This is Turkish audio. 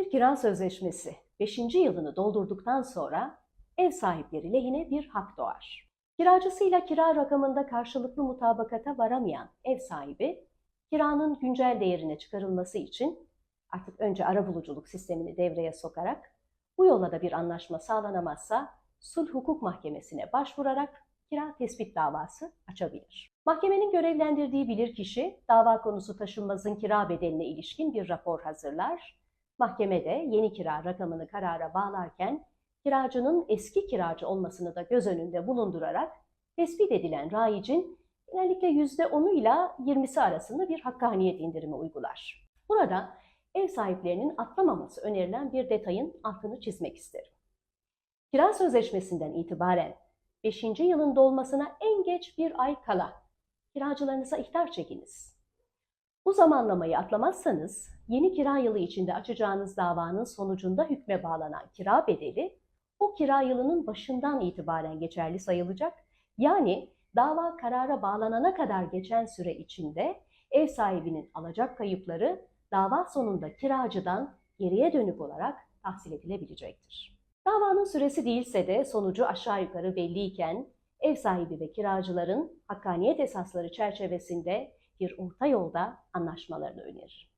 Bir kira sözleşmesi 5. yılını doldurduktan sonra ev sahipleri lehine bir hak doğar. Kiracısıyla kira rakamında karşılıklı mutabakata varamayan ev sahibi, kiranın güncel değerine çıkarılması için artık önce arabuluculuk sistemini devreye sokarak bu yolla da bir anlaşma sağlanamazsa sulh hukuk mahkemesine başvurarak kira tespit davası açabilir. Mahkemenin görevlendirdiği bilirkişi dava konusu taşınmazın kira bedeline ilişkin bir rapor hazırlar. Mahkeme de yeni kira rakamını karara bağlarken kiracının eski kiracı olmasını da göz önünde bulundurarak tespit edilen rayicin genellikle %10'u ile 20'si arasında bir hakkaniyet indirimi uygular. Burada ev sahiplerinin atlamaması önerilen bir detayın altını çizmek isterim. Kira sözleşmesinden itibaren 5. yılın dolmasına en geç bir ay kala kiracılarınıza ihtar çekiniz. Bu zamanlamayı atlamazsanız yeni kira yılı içinde açacağınız davanın sonucunda hükme bağlanan kira bedeli o kira yılının başından itibaren geçerli sayılacak. Yani dava karara bağlanana kadar geçen süre içinde ev sahibinin alacak kayıpları dava sonunda kiracıdan geriye dönük olarak tahsil edilebilecektir. Davanın süresi değilse de sonucu aşağı yukarı belliyken ev sahibi ve kiracıların hakkaniyet esasları çerçevesinde bir orta yolda anlaşmalarını önerir.